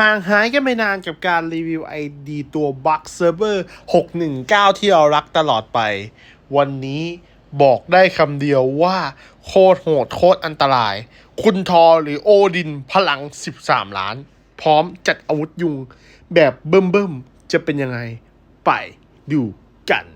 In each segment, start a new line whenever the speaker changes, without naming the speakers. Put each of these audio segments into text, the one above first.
ห่างหายกันไปนานกับการรีวิว ID ตัวบัคเซิร์ฟเวอร์619 ที่เรารักตลอดไป วันนี้บอกได้คำเดียวว่าโคตรโหดโคตรอันตราย คุณทอหรือโอดินพลัง 13 ล้าน พร้อมจัดอาวุธยุงแบบเบิ่มๆ จะเป็นยังไง ไปดูกัน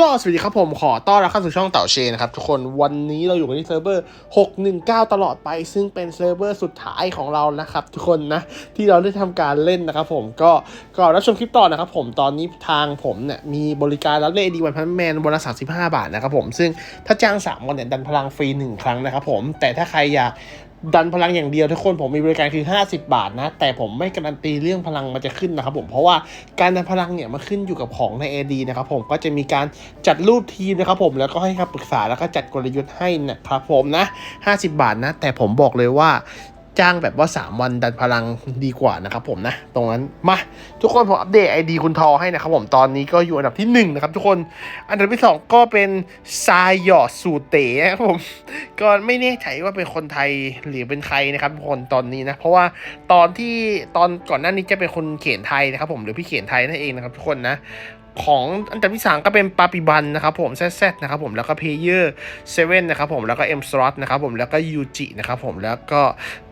ก็สวัสดีครับผมขอต้อนรับเข้าสู่ช่องเต่าเชนนะครับ ทุกคนวันนี้เราอยู่กันที่เซิร์ฟเวอร์ 619 ตลอดไป ซึ่งเป็นเซิร์ฟเวอร์สุดท้ายของเรานะครับ ทุกคนนะ ที่เราได้ทำการเล่นนะครับผมก็ก็รับชมคลิปต่อนะครับผมตอนนี้ทางผมเนี่ยมีบริการรับเล่นดีวันพันแมนวันละ35 บาทนะครับผมซึ่งถ้าจ้าง 3 วันเนี่ยดันพลังฟรี 1 ครั้งนะครับผมแต่ถ้าใครอยาก ดันพลังอย่างเดียวทุกคนผมมีบริการคือ 50 บาทนะ แต่ผมไม่การันตีเรื่องพลังมันจะขึ้นนะครับผมเพราะว่าการดันพลังเนี่ยมันขึ้นอยู่กับของใน AD นะครับผมก็จะมีการจัดรูปทีมนะครับผมแล้วก็ให้คำปรึกษาแล้วก็จัดกลยุทธ์ให้นะครับผมนะ 50 บาทนะ แต่ผมบอกเลยว่า จ้างแบบว่า 3 วันดันพลังดีกว่านะครับผมนะ ตรงนั้นมาทุกคนผมอัปเดต ID คุณทอให้นะครับผมตอนนี้ก็อยู่อันดับที่1นะครับทุกคนอันดับที่ 2 ก็เป็นซายหยอดสูเต๋นะครับผมก็ไม่แน่ใจว่าเป็นคนไทยหรือเป็นใครนะครับทุกคนตอนนี้นะเพราะว่าตอนที่ตอนก่อนหน้านี้จะเป็นคนเขียนไทยนะครับผมหรือพี่เขียนไทยนั่นเองนะครับทุกคนนะ ของอันดับที่ 3 ก็เป็นปาปิบันนะครับผมแซดนะครับผมแล้วก็เพเยอร์เซเว่นนะครับผมแล้วก็เอ็มสล็อตนะครับผมแล้วก็ยูจินะครับผมแล้วก็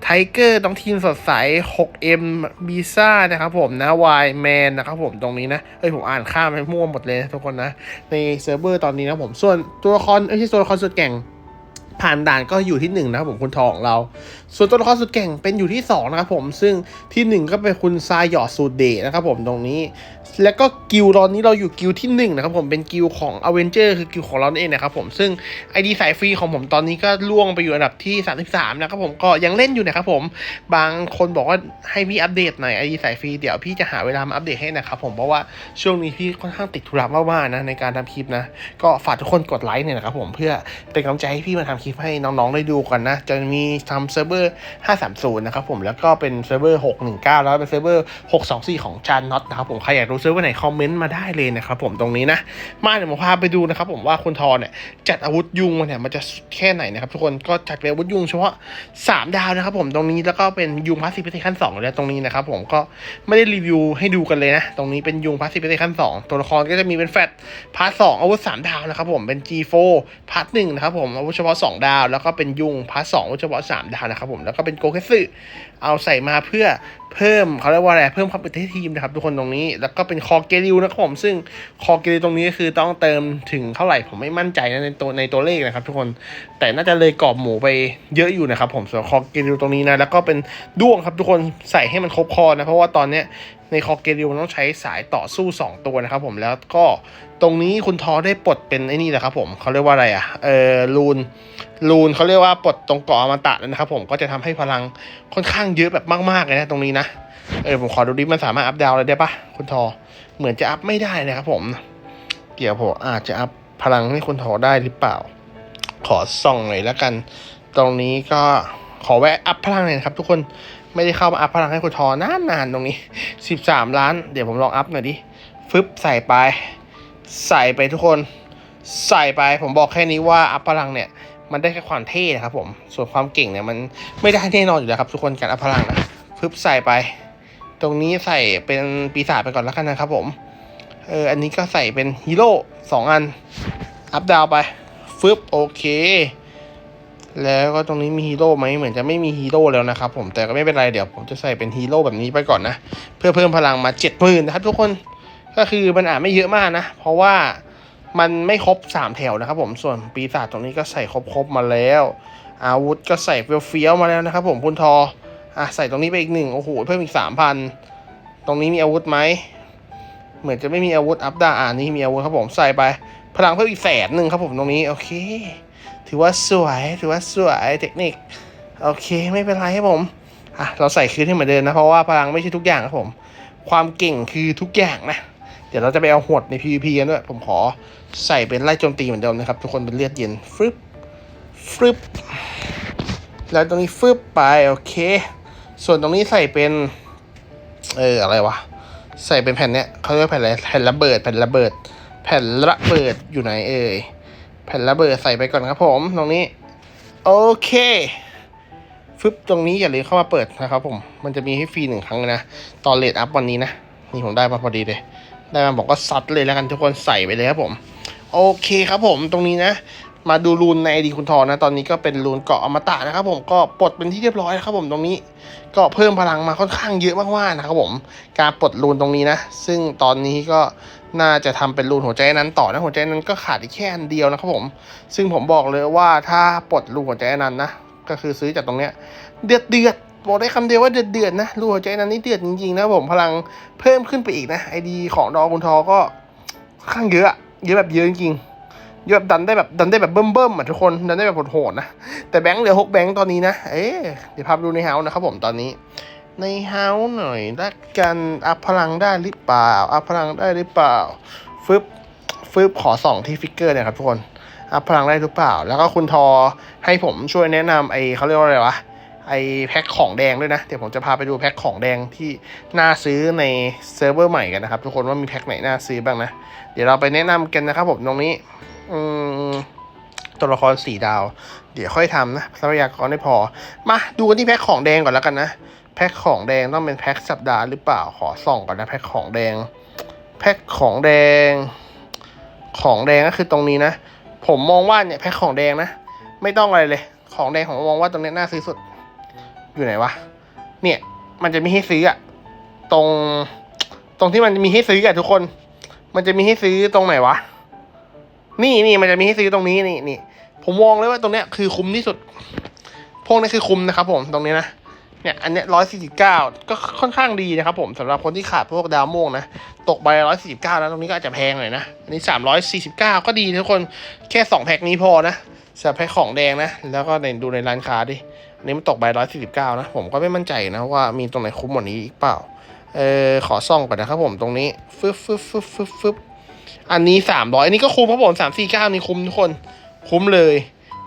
ไทเกอร์ต้องทีมสดใส 6M บีซ่านะครับผมนะวายแมนนะครับผมตรงนี้นะเอ้ยผมอ่านข้ามไปมั่วหมดเลยทุกคนนะ ในเซิร์ฟเวอร์ตอนนี้นะผมส่วนตัวละครเอ้ยไม่ใช่ตัวละครสุดเก่งผ่านด่านก็อยู่ที่หนึ่งนะครับผมคุณทองของเรา ส่วนตัวละครสุดเก่งเป็นอยู่ที่สองนะครับผม ซึ่งที่หนึ่งก็เป็นคุณซายหยอดสูดเดนะครับผมตรงนี้ แล้วก็กิลตอนนี้เราอยู่กิลที่หนึ่งนะครับผมเป็นกิลของอเวนเจอร์คือกิลของเราเองนะครับผมซึ่งไอดีสายฟรีของผมตอนนี้ก็ล่วงไปอยู่อันดับที่ 33 นะครับผมก็ยังเล่นอยู่นะครับผมบางคนบอกว่าให้พี่อัปเดตหน่อยไอดีสายฟรีเดี๋ยวพี่จะหาเวลามาอัปเดตให้นะครับผมเพราะว่าช่วงนี้พี่ค่อนข้างติดธุระมากๆนะในการทำคลิปนะก็ฝากทุกคนกดไลค์เนี่ยนะครับผมเพื่อเป็นกำลังใจให้พี่มาทำคลิปให้น้องๆได้ดูกันนะจะมีทำเซิร์ฟเวอร์ร์ 530 นะครับผมแล้วก็เป็นเซิร์ฟเวอร์ 619 แล้วเป็นเซิร์ฟเวอร์ 624 ของจานน็อตนะครับผมใครอยากรู้เซิร์ฟเวอร์ไหนคอมเมนต์มาได้เลยนะครับผมตรงนี้นะ มาเดี๋ยวผมพาไปดูนะครับผมว่าคุณทอเนี่ยจัดอาวุธยุงมาเนี่ยมันจะแค่ไหนนะครับทุกคนก็จัดเป็นอาวุธยุงเฉพาะ 3 ดาวนะครับผมตรงนี้แล้วก็เป็นยุงพาสซีฟพิเศษขั้น2แล้วตรงนี้นะครับผมก็ไม่ได้รีวิวให้ดูกันเลยนะ ตรงนี้เป็นยุงพาสซีฟพิเศษขั้น 2 ตัวละครก็จะมีเป็นแฟตพาร์ทสองอาวุธ3ดาวนะครับผมเป็น G4 พาร์ทหนึ่งนะครับผมอาวุธเฉพาะ 2 ดาว แล้วก็เป็นยุงพาร์ทสองอาวุธเฉพาะ 3 ดาวนะครับผมแล้วก็เป็นโกเคสึเอาใส่มาเพื่อเพิ่มเขาเรียกว่าอะไรเพิ่มความเป็นให้ทีมนะครับทุกคนตรงนี้ แล้วก็เป็นคอเกลิวนะครับผมซึ่งคอเกลิวตรงนี้ก็คือต้องเติมถึงเท่าไหร่ผมไม่มั่นใจนะในตัวในตัวเลขนะครับ ทุกคนแต่น่าจะเลยกรอบหมูไปเยอะอยู่นะครับผมส่วนคอเกลิวตรงนี้นะแล้วก็เป็นด้วงครับทุกคนใส่ให้มันครบคอนะเพราะว่าตอนเนี้ย ในคอเกลิวมันต้องใช้สายต่อสู้ 2 ตัวนะครับผมแล้วก็ตรงนี้คุณทอได้ปลดเป็นไอ้นี่แหละครับผมเขาเรียกว่าอะไรอะเออลูนลูนเขาเรียกว่าปลดตรงเกาะอมตะแล้วนะครับผมก็จะทำให้พลังค่อนข้างเยอะแบบมากๆเลยนะตรงนี้นะเออผมขอดูดิมันสามารถอัพดาวเลยได้ปะคุณทอเหมือนจะอัพไม่ได้นะครับผมเดี๋ยวผมอาจจะอัพพลังให้คุณทอได้หรือเปล่า ขอส่องหน่อยแล้วกัน ตรงนี้ก็ขอแวะอัพพลังหน่อยนะครับทุกคน ไม่ได้เข้ามาอัพพลังให้คุณทอนานๆตรงนี้ 13 ล้าน เดี๋ยวผมลองอัพหน่อยดิ ฟึบใส่ไป ใส่ไปทุกคน ใส่ไป ผมบอกแค่นี้ว่าอัพพลังเนี่ย มันได้แค่ความเท่นะครับผม ส่วนความเก่งเนี่ยมันไม่ได้แน่นอนอยู่แล้วครับทุกคน การอัพพลังนะฟึบใส่ไป ตรงนี้ใส่เป็นปีศาจไปก่อนแล้วกันนะครับผม เออ อันนี้ก็ใส่เป็นฮีโร่สองอัน อัพดาวไป ฟึบโอเค แล้วก็ตรงนี้มีฮีโร่ไหมเหมือนจะไม่มีฮีโร่แล้วนะครับผมแต่ก็ไม่เป็นไรเดี๋ยวผมจะใส่เป็นฮีโร่แบบนี้ไปก่อนนะ เพื่อเพิ่มพลังมาเจ็ดหมื่นนะครับทุกคนก็คือมันอาจไม่เยอะมากนะ เพราะว่ามันไม่ครบสามแถวนะครับผมส่วนปีศาจตรงนี้ก็ใส่ครบๆมาแล้ว อาวุธก็ใส่เฟี้ยวๆมาแล้วนะครับผมคุณทออะใส่ตรงนี้ไปอีกหนึ่งโอ้โหเพิ่มอีกสามพันตรงนี้มีอาวุธไหมเหมือนจะไม่มีอาวุธอัพดาอ่านี่มีอาวุธครับผมใส่ไป พลังเพิ่มอีกแสนหนึ่งครับผมตรงนี้โอเค ถือว่าสวย ถือว่าสวยเทคนิค โอเคไม่เป็นไรครับผม อะ เราใส่คืนให้เหมือนเดิมนะ เพราะว่าพลังไม่ใช่ทุกอย่างครับผม ความเก่งคือทุกอย่างนะ เดี๋ยวเราจะไปเอาหดใน PVP กันด้วย ผมขอใส่เป็นไล่โจมตีเหมือนเดิมนะครับ ทุกคนเป็นเลือดเย็นฟึบฟึบแล้วตรงนี้ฟึบไปโอเค ส่วนตรงนี้ใส่เป็น เอออะไรวะ ใส่เป็นแผ่นเนี้ยเขาเรียกแผ่นอะไร แผ่นระเบิด แผ่นระเบิด แผ่นระเบิดอยู่ไหนเอ่ย แผ่นระเบิดใส่ไปก่อนครับผมตรงนี้ โอเคฟึบตรงนี้อย่าลืมเข้ามาเปิดนะครับผม มันจะมีให้ฟรีหนึ่งครั้งนะ ตอนเลทอัพวันนี้นะ นี่ผมได้มาพอดีเลย ได้มาบอกก็ซัดเลยแล้วกันทุกคนใส่ไปเลยครับผม โอเคครับผมตรงนี้นะ มาดูรูนในไอดีคุณทอนะ ตอนนี้ก็เป็นรูนเกาะอมตะนะครับผมก็ปลดเป็นที่เรียบร้อยครับผมตรงนี้ ก็เพิ่มพลังมาค่อนข้างเยอะมากๆนะครับผม การปลดรูนตรงนี้นะ ซึ่งตอนนี้ก็ น่าจะทำเป็นรูนหัวใจนั้นต่อนะหัวใจนั้นก็ขาดอีกแค่อันเดียวนะครับผม ซึ่งผมบอกเลยว่าถ้าปลดรูหัวใจนั้นนะก็คือซื้อจากตรงเนี้ยเดือดเดือดบอกได้คำเดียวว่าเดือดเดือดนะรูหัวใจนั้นนี่เดือดจริงๆนะผมพลังเพิ่มขึ้นไปอีกนะไอดีของดอคุณทอก็ข้างเยอะเยอะแบบเยอะจริงๆเยอะแบบดันได้แบบดันได้แบบเบิ่มๆอะทุกคนดันได้แบบโหดๆนะแต่แบงค์เหลือหกแบงค์ตอนนี้นะเอ๊ะเดี๋ยวพาไปดูในเฮาส์นะครับผมตอนนี้ ในเฮาหน่อยละกันอัพพลังได้หรือเปล่า อัพพลังได้หรือเปล่า ฟึบฟึบขอส่องที่ฟิกเกอร์เนี่ยครับทุกคน อัพพลังได้หรือเปล่า แล้วก็คุณทอให้ผมช่วยแนะนำไอเขาเรียกว่าอะไรวะ ไอแพ็คของแดงด้วยนะ เดี๋ยวผมจะพาไปดูแพ็คของแดงที่น่าซื้อในเซิร์ฟเวอร์ใหม่กันนะครับ ทุกคนว่ามีแพ็คไหนน่าซื้อบ้างนะ เดี๋ยวเราไปแนะนำกันนะครับผมตรงนี้ อืมตัวละครสี่ดาว เดี๋ยวค่อยทำนะทรัพยากรไม่พอ มาดูกันที่แพ็คของแดงก่อนแล้วกันนะ แพ็คของแดงต้องเป็นแพ็คสัปดาห์หรือเปล่าขอส่องก่อนนะแพ็คของแดง แพ็คของแดง ของแดงก็คือตรงนี้นะ ผมมองว่าเนี่ยแพ็คของแดงนะ ไม่ต้องอะไรเลย ของแดงผมมองว่าตรงนี้น่าซื้อสุด อยู่ไหนวะ เนี่ย มันจะมีให้ซื้ออะตรง ตรงที่มันมีให้ซื้ออะทุกคน มันจะมีให้ซื้อตรงไหนวะ นี่นี่มันจะมีให้ซื้อตรงนี้นี่นี่ผมมองเลยว่าตรงเนี้ยคือคุ้มที่สุด พวกนี้คือคุ้มนะครับผมตรงนี้นะ เนี่ยอันเนี้ยร้อยสี่สิบเก้าก็ค่อนข้างดีนะครับผมสำหรับคนที่ขาดพวกดาวม่วงนะ ตกใบร้อยสี่สิบเก้าแล้วตรงนี้ก็อาจจะแพงหน่อยนะ อันนี้สามร้อยสี่สิบเก้าก็ดีทุกคนแค่สองแพ็คนี้พอนะสำหรับแพ็คของแดงนะ แล้วก็ในดูในร้านค้าดิ อันนี้มันตกใบร้อยสี่สิบเก้านะ ผมก็ไม่มั่นใจนะว่ามีตรงไหนคุ้มกว่านี้อีกเปล่า เออขอซ่องก่อนนะครับผมตรงนี้ฟึบฟึบฟึบฟึบฟึบอันนี้สามร้อยอันนี้ก็คุ้มครับผมสามสี่เก้านี่คุ้มทุกคน คุ้มเลย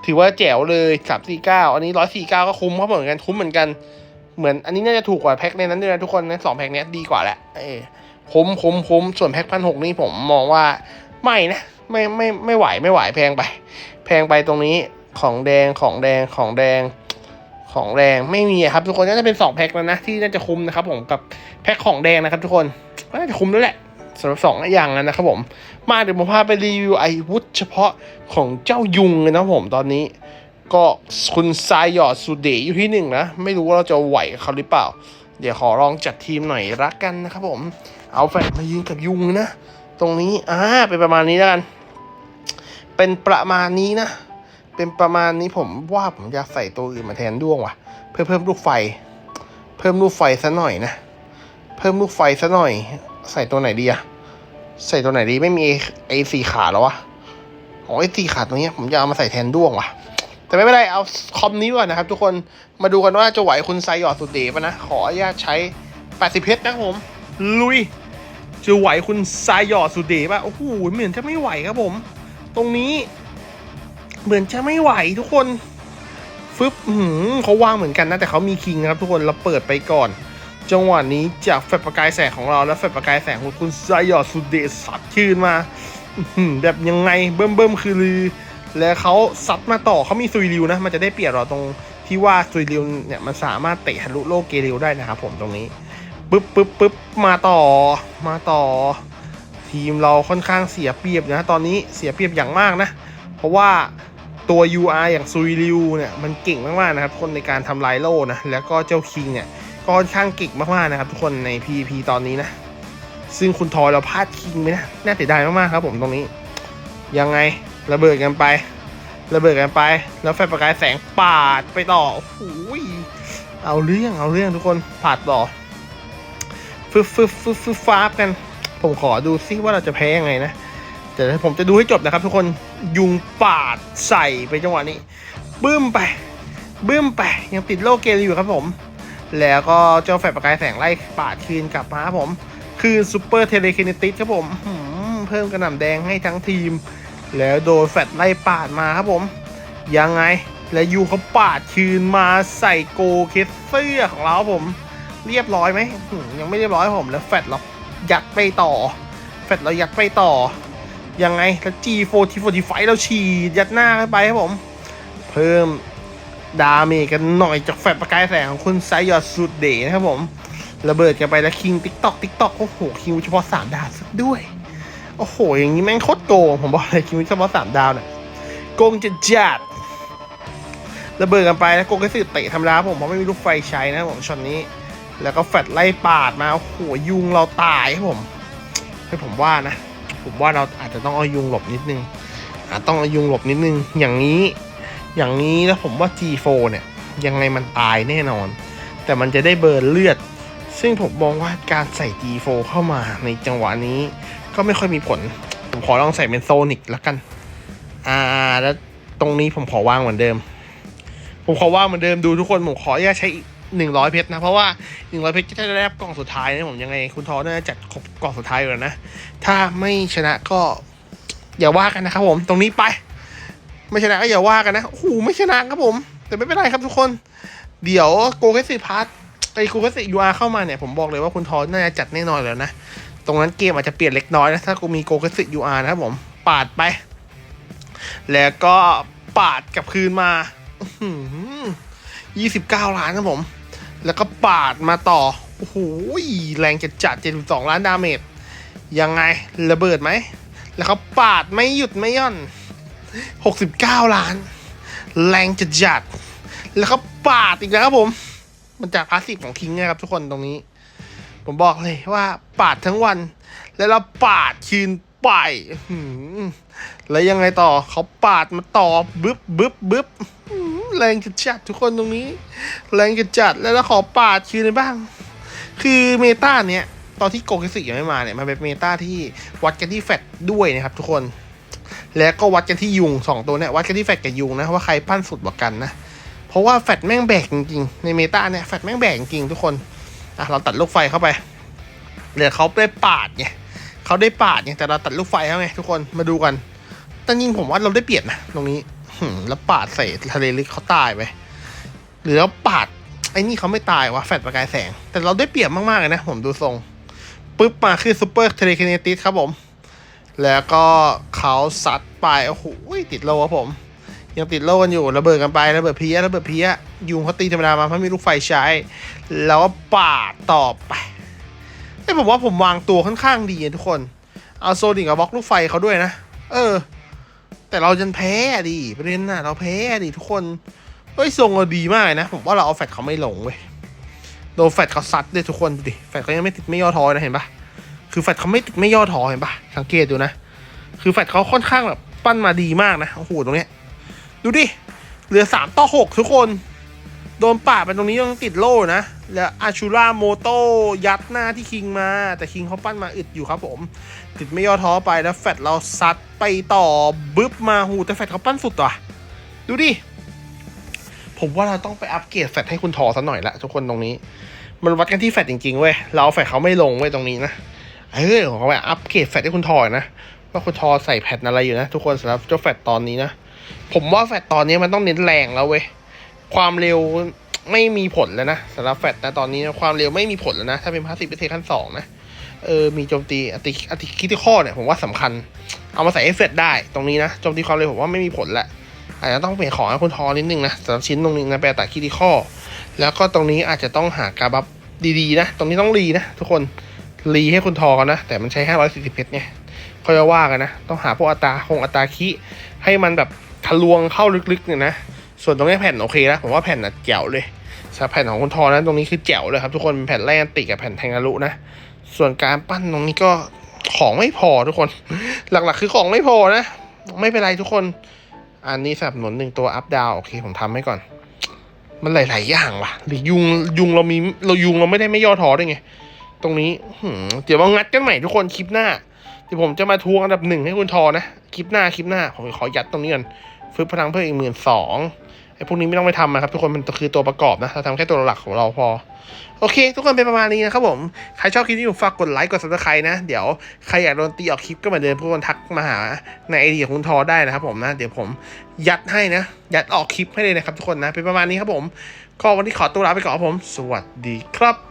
ถือว่าแจ๋วเลยสามสี่เก้าอันนี้ร้อยสี่เก้าก็คุ้มครับเหมือนกันคุ้มเหมือนกัน เหมือนอันนี้น่าจะถูกกว่าแพ็คในนั้นด้วยนะทุกคนนะสองแพ็คเนี้ยดีกว่าแหละเออคุ้มคุ้มคุ้มส่วนแพ็คพันหกนี่ผมมองว่าไม่นะไม่ไม่ไม่ไหวไม่ไหวแพงไป แพงไปตรงนี้ของแดงของแดงของแดงของแดงไม่มีครับทุกคนน่าจะเป็นสองแพ็คแล้วนะที่น่าจะคุ้มนะครับผมกับแพ็คของแดงนะครับทุกคนน่าจะคุ้มแล้วแหละสำหรับสองอย่างนั้นนะครับผม มาเดี๋ยวผมพาไปรีวิวไอวุธเฉพาะของเจ้ายุงเลยนะผมตอนนี้ ก็คุณซายหยอดสุเดอยู่ที่หนึ่งนะ ไม่รู้ว่าเราจะไหวเขาหรือเปล่า เดี๋ยวขอลองจัดทีมหน่อยรักกันนะครับผม เอาแฟนมายืนกับยุงนะ ตรงนี้อ่าเป็นประมาณนี้แล้วกัน เป็นประมาณนี้นะ เป็นประมาณนี้ผมว่าผมอยากใส่ตัวอื่นมาแทนด้วงว่ะ เพื่อเพิ่มลูกไฟ เพิ่มลูกไฟซะหน่อยนะ เพิ่มลูกไฟซะหน่อย ใส่ตัวไหนดีอะใส่ตัวไหนดีไม่มีไอสี่ขาแล้ววะอ๋อไอสี่ขาตรงนี้ผมจะเอามาใส่แทนด้วงว่ะ แต่ไม่เป็นไร เอาคอมนี้ก่อนนะครับทุกคนมาดูกันว่าจะไหวคุณไซหยอดสุดเดปะนะ ขออนุญาตใช้ 80เพชรนะผม ลุย จะไหวคุณไซหยอดสุดเดปะโอ้โหเหมือนจะไม่ไหวครับผม ตรงนี้ เหมือนจะไม่ไหวทุกคนฟึบอื้อหือเขาวางเหมือนกันนะ แต่เขามีคิงนะครับทุกคนเราเปิดไปก่อน จังหวะนี้จากแฟลประกายแสงของเราและแฟลประกายแสงของคุณไซหยอดสุดเดชสัดชื่นมาแบบยังไงเบิ่มเบิ่มคือลือ แล้วเขาซัดมาต่อเขามีซุยริวนะมันจะได้เปรียบเราตรงที่ว่าซุยริวเนี่ยมันสามารถเตะทะลุโลกเกริวได้นะครับผมตรงนี้ปึ๊บปึ๊บปึ๊บมาต่อมาต่อ ทีมเราค่อนข้างเสียเปรียบนะตอนนี้เสียเปรียบอย่างมากนะ เพราะว่าตัว UR อย่างซุยริวเนี่ยมันเก่งมากๆนะครับคนในการทำลายโล่นะแล้วก็เจ้าคิงเนี่ยก็ค่อนข้างเก่งมากๆนะครับทุกคนใน PVP ตอนนี้นะ ซึ่งคุณทอยเราพลาดคิงไปนะน่าเสียดายมากๆครับผมตรงนี้ ยังไง ระเบิดกันไประเบิดกันไป แล้วไฟประกายแสงปาดไปต่อโอ้โหยเอาเรื่องเอาเรื่องทุกคนปาดต่อฟึบฟึบฟึบฟึบฟ้าบกัน ผมขอดูซิว่าเราจะแพ้ยังไงนะแต่ผมจะดูให้จบนะครับ ทุกคนยุงปาดใส่ไปจังหวะนี้บึ้มไปบึ้มไปยังติดโลกเกลอยู่ครับผม แล้วก็เจ้าแฟประกายแสงไล่ปาดคืนกลับมาครับผม คือซูเปอร์เทเลคินติสครับผมเพิ่มกระหน่ำแดงให้ทั้งทีม แล้วโดนแฟดไล่ปาดมาครับผม ยังไง แล้วยูเขาปาดคืนมาใส่โกเคสเสื้อของเราผม เรียบร้อยไหมยังไม่เรียบร้อยครับผม แล้วแฟดเรายัดไปต่อ แฟดเรายัดไปต่อ ยังไงแล้ว G4 T45 เราฉีดยัดหน้าเข้าไปครับผม เพิ่มดาเมจกันหน่อยจากแฟดประกายแสงของคุณไซยอดสุดเดนะครับผม ระเบิดกันไปแล้วคิงติ๊กตอกติ๊กตอกโอ้โหคิงเฉพาะสามดาวสักด้วย โอ้โห อย่างนี้แม่งโคตรโกง ผมบอกเลยคิงเฉพาสามดาวเนี่ยโกงจะจัดระเบิดกันไปแล้วโกงก็สือเตะธรรมดาครับผมเพราะไม่มีลูกไฟใช้นะผมช็อตนี้ แล้วก็แฟดไล่ปาดมา โอ้โห ยุงเราตายครับผมให้ผมว่านะ ผมว่าเราอาจจะต้องเอายุงหลบนิดนึงอาจต้องเอายุงหลบนิดนึง อย่างนี้ อย่างนี้แล้วผมว่า G4 เนี่ย ยังไงมันตายแน่นอน แต่มันจะได้เบิร์นเลือด ซึ่งผมมองว่าการใส่ G4 เข้ามาในจังหวะนี้ ก็ไม่ค่อยมีผล ผมขอลองใส่เป็นโซนิกแล้วกัน อ่า แล้วตรงนี้ผมขอว่างเหมือนเดิม ผมขอว่างเหมือนเดิมดูทุกคนผมขออนุญาใช้หนึ่งร้อยเพชรนะ เพราะว่าหนึ่งร้อยเพชรจะได้รับกล่องสุดท้ายนะผมยังไง คุณทอน่าจะจัดครบกล่องสุดท้ายอยู่แล้วนะ ถ้าไม่ชนะก็ อย่าว่ากันนะครับผมตรงนี้ไป ไม่ชนะก็อย่าว่ากันนะโอ้โหไม่ชนะครับผม แต่ไม่เป็นไรครับทุกคน เดี๋ยวโกเกสิพาร์ทไอโกเกสิยูอาเข้ามาเนี่ยผมบอกเลยว่าคุณทอน่าจะจัดแน่นอนแล้วนะ ตรงนั้นเกมอาจจะเปลี่ยนเล็กน้อยนะถ้ากูมีโกเกสิยูอานะครับผมปาดไป แล้วก็ปาดกลับคืนมายี่สิบเก้าล้านครับผม แล้วก็ปาดมาต่อ โอ้โห แรงจัดจัดเจ็ดสองล้านดาเมจ ยังไง ระเบิดไหม แล้วเขาปาดไม่หยุดไม่ย่อน 69 ล้าน แรงจัดจัด แล้วเขาปาดอีกแล้วครับผม มันจากพาสซีฟของคิงนะครับทุกคนตรงนี้ ผมบอกเลยว่าปาดทั้งวัน แล้วเราปาดคืนไปแล้วยังไงต่อเขาปาดมาต่อบึ๊บบึ๊บบึ๊บแรงจัดจัดทุกคนตรงนี้ แรงจัดจัดแล้วเราขอปาดคืนเลยบ้าง คือเมตาเนี้ยตอนที่โกกิสิยังไม่มาเนี่ยมันเป็นเมตาที่วัดกันที่แฟตด้วยนะครับ ทุกคน แล้วก็วัดกันที่ยุงสองตัวเนี่ยวัดกันที่แฟตกับยุงนะว่าใครปั้นสุดกว่ากันนะ เพราะว่าแฟตแม่งแบกจริงๆในเมตาเนี่ยแฟตแม่งแบกจริงทุกคน อะเราตัดลูกไฟเข้าไปเดี๋ยวเขาได้ปาดไงเขาได้ปาดไงแต่เราตัดลูกไฟเขาไงทุกคนมาดูกันแต่จริงผมว่าเราได้เปรียบนะตรงนี้แล้วปาดใส่ทะเลลึกเขาตายไปหรือเราปาดไอ้นี่เขาไม่ตายวะแฟตประกายแสง แต่เราได้เปรียบมากๆเลยนะ ผมดูทรงปุ๊บมาคือซูเปอร์เทเลคินติสครับผม แล้วก็เขาซัดไปโอ้โหติดโลครับผม ยังติดโลกันอยู่ระเบิดกันไประเบิดเพี้ยระเบิดเพี้ยยุงเขาตีธรรมดามาเพราะมีลูกไฟใช้ แล้วก็ปาต่อไปไอ้ผมว่าผมวางตัวค่อนข้างดีนะทุกคน เอาโซนิกกับบล็อกลูกไฟเขาด้วยนะ เออ แต่เราจนแพ้ดิประเด็นน่ะ เราแพ้ดิทุกคนเฮ้ยทรงเราดีมากนะ ผมว่าเราเอาแฟตเขาไม่หลงเว้ยโดนแฟตเขาซัดเลยทุกคนดูดิแฟตเขายังไม่ติดไม่ย่อท้อนะเห็นปะคือแฟดเขาไม่ติดไม่ย่อท้อเห็นปะสังเกตดูนะ คือแฟดเขาค่อนข้างแบบปั้นมาดีมากนะโอ้โหตรงเนี้ย ดูดิ เหลือสามต่อหกทุกคน โดนป่าไปตรงนี้ยังติดโล่นะ แล้วอาชูราโมโตยัดหน้าที่คิงมา แต่คิงเขาปั้นมาอึดอยู่ครับผม ติดไม่ย่อท้อไปแล้วแฟดเราซัดไปต่อบึ๊บมาหูแต่แฟดเขาปั้นสุดว่ะ ดูดิ ผมว่าเราต้องไปอัปเกรดแฟดให้คุณทอสักหน่อยละทุกคนตรงนี้ มันวัดกันที่แฟดจริงๆเว้ย เราแฟดเขาไม่ลงเว้ยตรงนี้นะ เออผมว่าอัปเกรดแฟตให้คุณทอนะว่าคุณทอใส่แพทอะไรอยู่นะ ทุกคนสำหรับเจ้าแฟตตอนนี้นะ ผมว่าแฟตตอนนี้มันต้องเน้นแรงแล้วเว้ย ความเร็วไม่มีผลแล้วนะสำหรับแฟตนะตอนนี้นะความเร็วไม่มีผลแล้วนะ ถ้าเป็นพาสซีฟเปอร์เทขั้นสองนะ เออ มีโจมตีอติอติคิติคอเนี่ยผมว่าสำคัญ เอามาใส่เอฟเฟกต์ได้ตรงนี้นะโจมตีความเร็วผมว่าไม่มีผลละอาจจะต้องเปลี่ยนของให้คุณทอนิดนึงนะสำหรับชิ้นตรงนี้นะแปลตัดคิติคอแล้วก็ตรงนี้อาจจะต้องหาการบัฟดีๆนะ ตรงนี้ต้องรีนะ ทุกคนรีให้คุณทอกันนะ แต่มันใช้540เพชรไงเขาจะว่ากันนะ ต้องหาพวกอัตราคงอัตราคิให้มันแบบ ทะลวงเข้าลึกๆเนี่ยนะ ส่วนตรงนี้แผ่นโอเคแล้วผมว่าแผ่นน่ะแจ๋วเลยสำหรับแผ่นของคุณทอนะตรงนี้คือแจ๋วเลยครับทุกคนเป็นแผ่นแรกติดกับแผ่นแทงทะลุนะ ส่วนการปั้นตรงนี้ก็ของไม่พอทุกคน หลักๆคือของไม่พอนะ ไม่เป็นไรทุกคน อันนี้สนับสนุนหนึ่งตัวอัพดาวโอเคผมทำให้ก่อน มันหลาย ๆ อย่างว่ะ หรือยุงยุงเรามีเรายุงเราไม่ได้ไม่ย่อท้อด้วยไง ตรงนี้เดี๋ยวมางัดกันใหม่ทุกคนคลิปหน้าเดี๋ยวผมจะมาทวงอันดับหนึ่งให้คุณทอนะ คลิปหน้าคลิปหน้าผมขอยัดตรงนี้ก่อน ฟื้นพลังเพิ่มอีกหมื่นสองไอ้พวกนี้ไม่ต้องไปทำนะครับทุกคนมันคือตัวประกอบนะเราทำแค่ตัวหลักของเราพอ โอเค ทุกคนเป็นประมาณนี้นะครับผม ใครชอบคลิปนี้ผมฝากกดไลค์กด subscribe นะ เดี๋ยวใครอยากโดนตีออกคลิปก็มาเดิมพวกคนทักมาหาในไอเดียของคุณทอได้นะครับผมนะ เดี๋ยวผมยัดให้นะ ยัดออกคลิปให้เลยนะครับทุกคนนะเป็นประมาณนี้ครับผม ก็วันนี้ขอตัวลาไปก่อนผม สวัสดีครับ